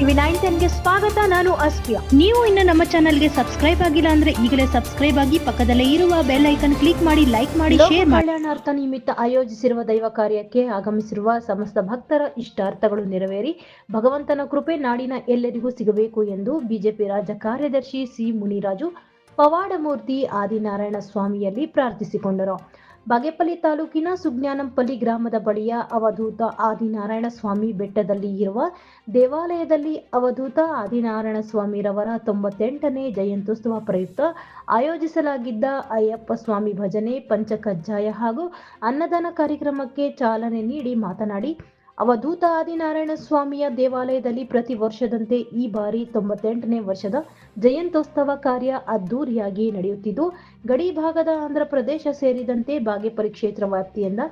TV nine ಟೆನ್ಗೆ ಸ್ವಾಗತ ನಾನು ಅಸ್ಫಿಯಾ ನೀವು ಇನ್ನು ನಮ್ಮ ಚಾನಲ್ಗೆ ಸಬ್ಸ್ಕ್ರೈಬ್ ಆಗಿಲ್ಲ ಅಂದ್ರೆ ಈಗಲೇ ಸಬ್ಸ್ಕ್ರೈಬ್ ಆಗಿ ಪಕ್ಕದಲ್ಲೇ ಇರುವ ಬೆಲ್ ಐಕನ್ ಕ್ಲಿಕ್ ಮಾಡಿ ಲೈಕ್ ಮಾಡಿ ಶೇರ್ ಮಾಡಿ. ಕಲ್ಯಾಣಾರ್ಥ ನಿಮಿತ್ತ ಆಯೋಜಿಸಿರುವ ದೈವ ಕಾರ್ಯಕ್ಕೆ ಆಗಮಿಸಿರುವ ಸಮಸ್ತ ಭಕ್ತರ ಇಷ್ಟಾರ್ಥಗಳು ನೆರವೇರಿ ಭಗವಂತನ ಕೃಪೆ ನಾಡಿನ ಎಲ್ಲರಿಗೂ ಸಿಗಬೇಕು ಎಂದು ಬಿಜೆಪಿ ರಾಜ್ಯ ಕಾರ್ಯದರ್ಶಿ ಸಿ ಮುನಿರಾಜು ಪವಾಡಮೂರ್ತಿ ಆದಿನಾರಾಯಣ ಸ್ವಾಮಿಯಲ್ಲಿ ಪ್ರಾರ್ಥಿಸಿಕೊಂಡರು. ಬಾಗೇಪಲ್ಲಿ ತಾಲೂಕಿನ ಸುಜ್ಞಾನಂಪಲ್ಲಿ ಗ್ರಾಮದ ಬಳಿಯ ಅವಧೂತ ಆದಿನಾರಾಯಣ ಸ್ವಾಮಿ ಬೆಟ್ಟದಲ್ಲಿ ಇರುವ ದೇವಾಲಯದಲ್ಲಿ ಅವಧೂತ ಆದಿನಾರಾಯಣ ಸ್ವಾಮಿರವರ ತೊಂಬತ್ತೆಂಟನೇ ಜಯಂತ್ಯುತ್ಸವ ಪ್ರಯುಕ್ತ ಆಯೋಜಿಸಲಾಗಿದ್ದ ಅಯ್ಯಪ್ಪ ಸ್ವಾಮಿ ಭಜನೆ ಪಂಚಕಜ್ಜಾಯ ಹಾಗೂ ಅನ್ನದಾನ ಕಾರ್ಯಕ್ರಮಕ್ಕೆ ಚಾಲನೆ ನೀಡಿ ಮಾತನಾಡಿ ಅವಧೂತ ಆದಿನಾರಾಯಣ ಸ್ವಾಮಿಯ ದೇವಾಲಯದಲ್ಲಿ ಪ್ರತಿ ವರ್ಷದಂತೆ ಈ ಬಾರಿ ತೊಂಬತ್ತೆಂಟನೇ ವರ್ಷದ ಜಯಂತ್ಯೋತ್ಸವ ಕಾರ್ಯ ಅದ್ದೂರಿಯಾಗಿ ನಡೆಯುತ್ತಿದ್ದು, ಗಡಿ ಭಾಗದ ಆಂಧ್ರ ಪ್ರದೇಶ ಸೇರಿದಂತೆ ಬಾಗೇಪಲ್ಲಿ ಕ್ಷೇತ್ರ ವ್ಯಾಪ್ತಿಯಿಂದ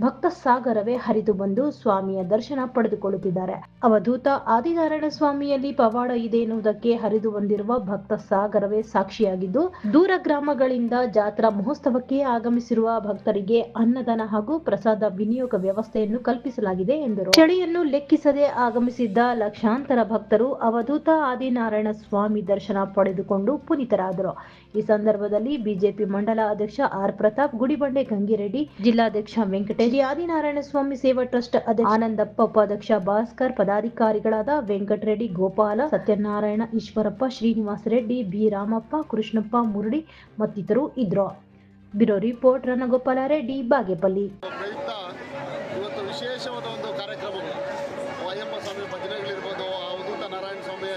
ಭಕ್ತ ಸಾಗರವೇ ಹರಿದು ಬಂದು ಸ್ವಾಮಿಯ ದರ್ಶನ ಪಡೆದುಕೊಳ್ಳುತ್ತಿದ್ದಾರೆ. ಅವಧೂತ ಆದಿನಾರಾಯಣ ಸ್ವಾಮಿಯಲ್ಲಿ ಪವಾಡ ಇದೆ ಎನ್ನುವುದಕ್ಕೆ ಹರಿದು ಬಂದಿರುವ ಭಕ್ತ ಸಾಗರವೇ ಸಾಕ್ಷಿಯಾಗಿದ್ದು, ದೂರ ಗ್ರಾಮಗಳಿಂದ ಜಾತ್ರಾ ಮಹೋತ್ಸವಕ್ಕೆ ಆಗಮಿಸಿರುವ ಭಕ್ತರಿಗೆ ಅನ್ನದಾನ ಹಾಗೂ ಪ್ರಸಾದ ವಿನಿಯೋಗ ವ್ಯವಸ್ಥೆಯನ್ನು ಕಲ್ಪಿಸಲಾಗಿದೆ ಎಂದರು. ಚಳಿಯನ್ನು ಲೆಕ್ಕಿಸದೆ ಆಗಮಿಸಿದ್ದ ಲಕ್ಷಾಂತರ ಭಕ್ತರು ಅವಧೂತ ಆದಿನಾರಾಯಣ ಸ್ವಾಮಿ ದರ್ಶನ ಪಡೆದುಕೊಂಡು ಪುನೀತರಾದರು. ಈ ಸಂದರ್ಭದಲ್ಲಿ ಬಿಜೆಪಿ ಮಂಡಲ ಅಧ್ಯಕ್ಷ ಆರ್ ಪ್ರತಾಪ್, ಗುಡಿಬಂಡೆ ಗಂಗಿರೆಡ್ಡಿ, ಜಿಲ್ಲಾಧ್ಯಕ್ಷ ವೆಂಕಟೇಶ್ ಶ್ರೀ ಆದಿನಾರಾಯಣ ಸ್ವಾಮಿ ಸೇವಾ ಟ್ರಸ್ಟ್ ಅಧ್ಯಕ್ಷ ಆನಂದಪ್ಪ ಉಪಾಧ್ಯಕ್ಷ ಭಾಸ್ಕರ್, ಪದಾಧಿಕಾರಿಗಳಾದ ವೆಂಕಟರೆಡ್ಡಿ, ಗೋಪಾಲ, ಸತ್ಯನಾರಾಯಣ, ಈಶ್ವರಪ್ಪ, ಶ್ರೀನಿವಾಸ ರೆಡ್ಡಿ, ಬಿ. ರಾಮಪ್ಪ, ಕೃಷ್ಣಪ್ಪ ಮುರಳಿ ಮತ್ತಿತರರು ಇದ್ರು. Bureau report, Ranagopala Reddy, Bagepalli. ಇವತ್ತು ವಿಶೇಷವಾದ ಒಂದು ಸ್ವಾಮಿ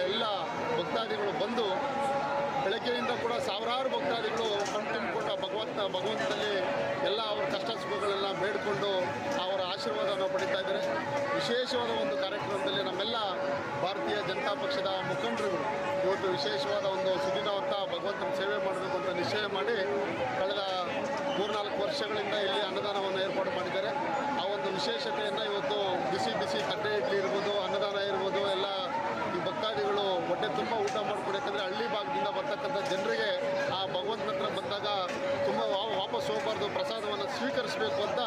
ಭಕ್ತಾದಿಗಳು ಬಂದು ಬೆಳಗ್ಗೆಯಿಂದ ಕೂಡ ಸಾವಿರಾರು ಭಕ್ತಾದಿಗಳು ಕಂಟೆಂಟ್ ಕೊಟ್ಟ ಭಗವಂತ ಭಗವಂತನಲ್ಲಿ ಎಲ್ಲ ಅವರ ಕಷ್ಟ ಸುಖಗಳೆಲ್ಲ ಬೇಡಿಕೊಂಡು ಅವರ ಆಶೀರ್ವಾದವನ್ನು ಪಡಿತಾ ಇದ್ದಾರೆ. ವಿಶೇಷವಾದ ಒಂದು ಕಾರ್ಯಕ್ರಮದಲ್ಲಿ ನಮ್ಮೆಲ್ಲ ಭಾರತೀಯ ಜನತಾ ಪಕ್ಷದ ಮುಖಂಡರುಗಳು ಇವತ್ತು ವಿಶೇಷವಾದ ಒಂದು ಸುದಿನವಂತ ಭಗವಂತನ ಸೇವೆ ಮಾಡಬೇಕು ಅಂತ ನಿಶ್ಚಯ ಮಾಡಿ ಕಳೆದ ಮೂರ್ನಾಲ್ಕು ವರ್ಷಗಳಿಂದ ಇಲ್ಲಿ ಅನ್ನದಾನವನ್ನು ಏರ್ಪಾಡು ಮಾಡಿದ್ದಾರೆ. ಆ ಒಂದು ವಿಶೇಷತೆಯನ್ನು ಇವತ್ತು ಬಿಸಿ ಬಿಸಿ ತಟ್ಟೆ ಇಡ್ಲಿ ಇರ್ಬೋದು, ಅನ್ನದಾನ ಸ್ವೀಕರಿಸಬೇಕು ಅಂತ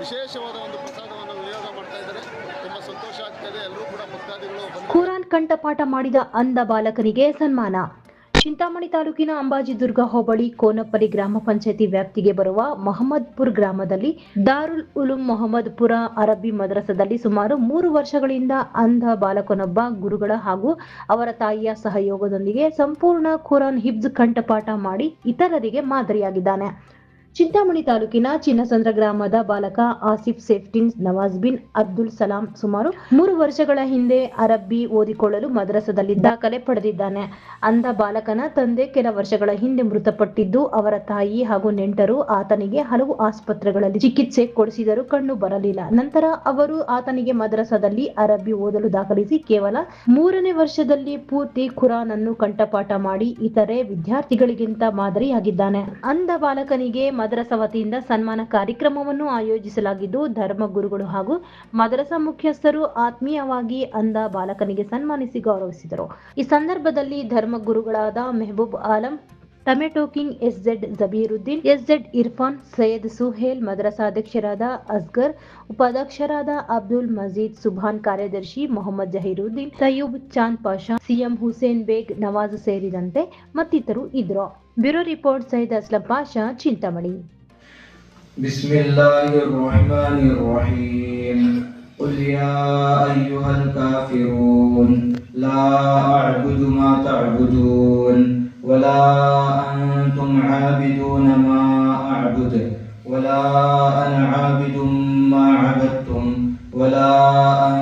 ವಿಶೇಷವಾದ ಒಂದು ಪ್ರಸಾದವನ್ನು ವಿನಿಯೋಗ ಮಾಡ್ತಾ ಇದ್ದಾರೆ. ತುಂಬ ಸಂತೋಷ ಆಗ್ತಾ ಎಲ್ಲರೂ ಕೂಡ ಭಕ್ತಾದಿಗಳು ಕುರಾನ್ ಕಂಠಪಾಠ ಮಾಡಿದ ಅಂಧ ಬಾಲಕನಿಗೆ ಸನ್ಮಾನ. ಚಿಂತಾಮಣಿ ತಾಲೂಕಿನ ಅಂಬಾಜಿ ದುರ್ಗ ಹೋಬಳಿ ಕೋನಪ್ಪರಿ ಗ್ರಾಮ ಪಂಚಾಯತಿ ವ್ಯಾಪ್ತಿಗೆ ಬರುವ ಮೊಹಮ್ಮದ್ಪುರ್ ಗ್ರಾಮದಲ್ಲಿ ದಾರುಲ್ ಉಲುಂ ಮೊಹಮ್ಮದ್ಪುರ ಅರಬ್ಬಿ ಮದ್ರಸದಲ್ಲಿ ಸುಮಾರು ಮೂರು ವರ್ಷಗಳಿಂದ ಅಂಧ ಬಾಲಕನೊಬ್ಬ ಗುರುಗಳ ಹಾಗೂ ಅವರ ತಾಯಿಯ ಸಹಯೋಗದೊಂದಿಗೆ ಸಂಪೂರ್ಣ ಖುರಾನ್ ಹಿಬ್ಜ್ ಕಂಠಪಾಠ ಮಾಡಿ ಇತರರಿಗೆ ಮಾದರಿಯಾಗಿದ್ದಾನೆ. ಚಿಂತಾಮಣಿ ತಾಲೂಕಿನ ಚಿನ್ನಸಂದ್ರ ಗ್ರಾಮದ ಬಾಲಕ ಆಸಿಫ್ ಸೇಫ್ಟಿನ್ ನವಾಜ್ ಬಿನ್ ಅಬ್ದುಲ್ ಸಲಾಂ ಸುಮಾರು ಮೂರು ವರ್ಷಗಳ ಹಿಂದೆ ಅರಬ್ಬಿ ಓದಿಕೊಳ್ಳಲು ಮದ್ರಸದಲ್ಲಿ ದಾಖಲೆ ಪಡೆದಿದ್ದಾನೆ. ಅಂಧ ಬಾಲಕನ ತಂದೆ ಕೆಲ ವರ್ಷಗಳ ಹಿಂದೆ ಮೃತಪಟ್ಟಿದ್ದು ಅವರ ತಾಯಿ ಹಾಗೂ ನೆಂಟರು ಆತನಿಗೆ ಹಲವು ಆಸ್ಪತ್ರೆಗಳಲ್ಲಿ ಚಿಕಿತ್ಸೆ ಕೊಡಿಸಿದರೂ ಕಣ್ಣು ಬರಲಿಲ್ಲ. ನಂತರ ಅವರು ಆತನಿಗೆ ಮದ್ರಸದಲ್ಲಿ ಅರಬ್ಬಿ ಓದಲು ದಾಖಲಿಸಿ ಕೇವಲ ಮೂರನೇ ವರ್ಷದಲ್ಲಿ ಪೂರ್ತಿ ಖುರಾನ್ ಅನ್ನು ಕಂಠಪಾಠ ಮಾಡಿ ಇತರೆ ವಿದ್ಯಾರ್ಥಿಗಳಿಗಿಂತ ಮಾದರಿಯಾಗಿದ್ದಾನೆ. ಅಂಧ ಬಾಲಕನಿಗೆ ಮದ್ರಸಾ ವತಿಯಿಂದ ಸನ್ಮಾನ ಕಾರ್ಯಕ್ರಮವನ್ನು ಆಯೋಜಿಸಲಾಗಿದ್ದು ಧರ್ಮಗುರುಗಳು ಹಾಗೂ ಮದ್ರಸಾ ಮುಖ್ಯಸ್ಥರು ಆತ್ಮೀಯವಾಗಿ ಅಂದ ಬಾಲಕನಿಗೆ ಸನ್ಮಾನಿಸಿ ಗೌರವಿಸಿದರು. ಈ ಸಂದರ್ಭದಲ್ಲಿ ಧರ್ಮಗುರುಗಳಾದ Mehboob Alam, tomato king S Z Jabiruddin S Z Irfan Syed Suhail ಮದ್ರಸಾಧ್ಯಕ್ಷರಾದ Asgar, ಉಪಾಧ್ಯಕ್ಷರಾದ ಅಬ್ದುಲ್ ಮಜೀದ್, ಸುಭಾನ್ ಕಾರ್ಯದರ್ಶಿ ಮೊಹಮ್ಮದ್ ಜಹೀರುದ್ದೀನ್, ಸಯೂಬ್ ಚಾಂದ್ ಪಾಷಾ, ಸಿಎಂ ಹುಸೇನ್ ಬೇಗ್ ನವಾಜ್ ಸೇರಿದಂತೆ ಮತ್ತಿತರರು ಇದ್ರು ब्यूरो रिपोर्ट सैयद असलम पाशा चिंतामणि قل يا أيها الكافرون لا أعبد ما تعبدون ولا أنتم عابدون ما أعبد ولا أنا عابد ما عبدتم ولا أنتم